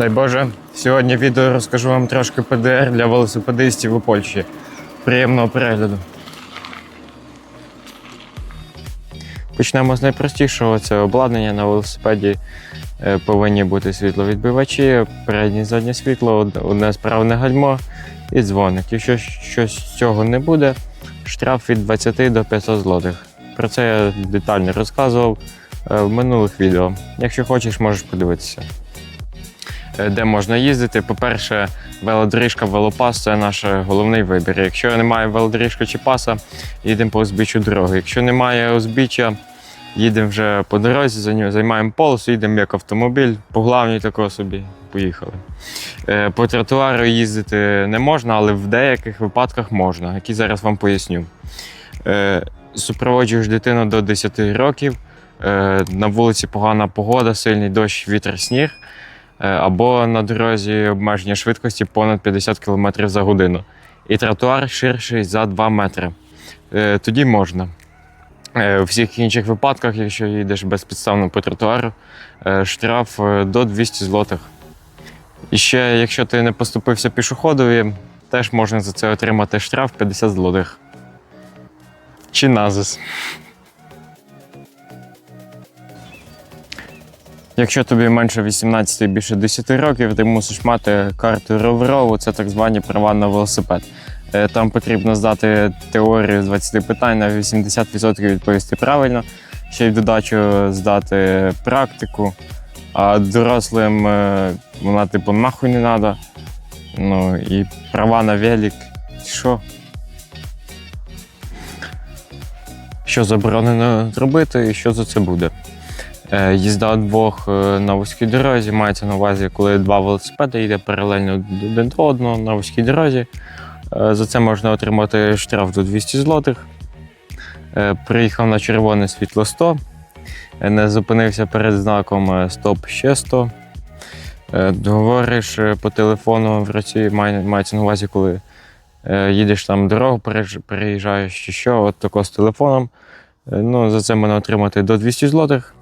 Дай Боже, сьогодні відео розкажу вам трошки ПДР для велосипедистів у Польщі. Приємного перегляду. Почнемо з найпростішого це обладнання на велосипеді. Е, Повинні бути світловідбивачі, переднє заднє світло, одне справне гальмо і дзвоник. Якщо щось з цього не буде, штраф від 20 до 500 злотих. Про це я детально розказував е, в минулих відео. Якщо хочеш, можеш подивитися. Е, Де можна їздити? По-перше, велодоріжка, велопас це наш головний вибір. Якщо немає велодоріжки чи паса, їдемо по узбіччю дороги. Якщо немає узбіччя, їдемо вже по дорозі, за нього займаємо полосу, їдемо як автомобіль, по главній такого собі поїхали. Е, По тротуару їздити не можна, але в деяких випадках можна, які зараз вам поясню. Е, Супроводжуєш дитину до 10 років, е, на вулиці погана погода, сильний дощ, вітер, сніг. Е, або на дорозі обмеження швидкості понад 50 км за годину. І тротуар ширший за 2 метри. Е, Тоді можна. Е, У всіх інших випадках, якщо їдеш безпідставно по тротуару, штраф до 200 злотих. І ще, якщо ти не поступився пішоходові, теж можна за це отримати штраф 50 злотих. Чи назис. Якщо тобі менше 18 і більше 10 років, ти мусиш мати карту роверову, це так звані права на велосипед. Е, Там потрібно здати теорію з 20 питань на 80% відповісти правильно, ще й в додачу здати практику. А дорослим е, вона типу нахуй не треба. Ну і права на велик. Що? Що заборонено робити і що за це буде? Е, Їзда двох е, на вузькій дорозі мається на увазі, коли два велосипеди йде паралельно один до одного на вузькій дорозі. Е, За це можна отримати штраф до 200 злотих. Приїхав на червоне світло 100, е, не зупинився перед знаком стоп ще 100. Е, Говориш по телефону в Росії, мається на увазі, коли їдеш там дорогу, переїжджаєш чи що, от тако з телефоном. Ну, за це можна отримати до 200 злотих.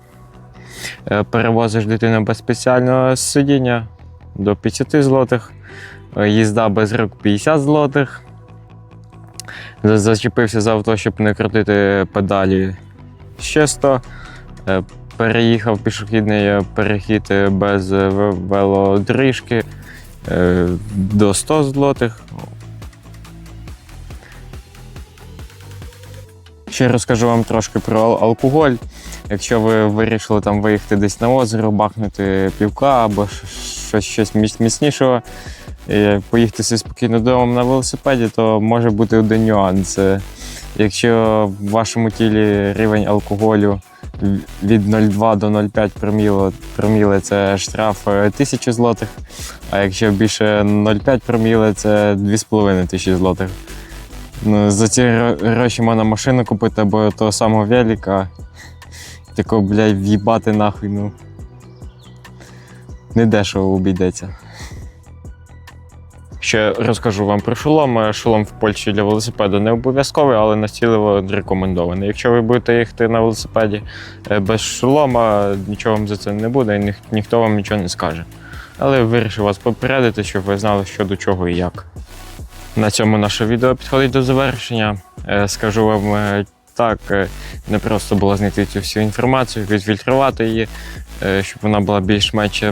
Е, Перевозиш дитину без спеціального сидіння до 50 злотих. Е, Їзда без рук 50 злотих. Зачепився за авто, щоб не крутити педалі ще 100. Е, Переїхав пішохідний перехід без ве- велодоріжки е, до 100 злотих. Ще розкажу вам трошки про алкоголь. Якщо ви вирішили там виїхати десь на озеро, бахнути півка або щось, щось міцнішого, і поїхати собі спокійно додому на велосипеді, то може бути один нюанс. Е, Якщо в вашому тілі рівень алкоголю від 0,2 до 0,5 проміло, проміле це штраф е, 1000 злотих, а якщо більше 0,5 проміле це 2,5 тисячі злотих. Ну, за ці гроші можна машину купити або того самого велика. Тако, блядь, в'їбати нахуй, ну. Не дешево обійдеться. Ще розкажу вам про шолом. Е, Шолом в Польщі для велосипеду не обов'язковий, але настійливо рекомендований. Якщо ви будете їхати на велосипеді е, без шолома, нічого вам за це не буде і ніх- ніхто вам нічого не скаже. Але вирішив вас попередити, щоб ви знали, що до чого і як. На цьому наше відео підходить до завершення. Е, Скажу вам так, е, не просто було знайти цю всю інформацію, відфільтрувати її, е, щоб вона була більш-менш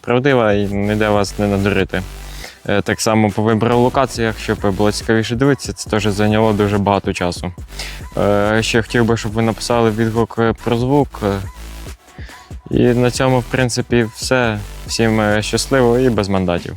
правдива і ніде вас не надурити. Е, Так само по вибору локаціях, щоб було цікавіше дивитися, це теж зайняло дуже багато часу. Ще хотів би, щоб ви написали відгук про звук. І на цьому, в принципі, все. Всім щасливо і без мандатів.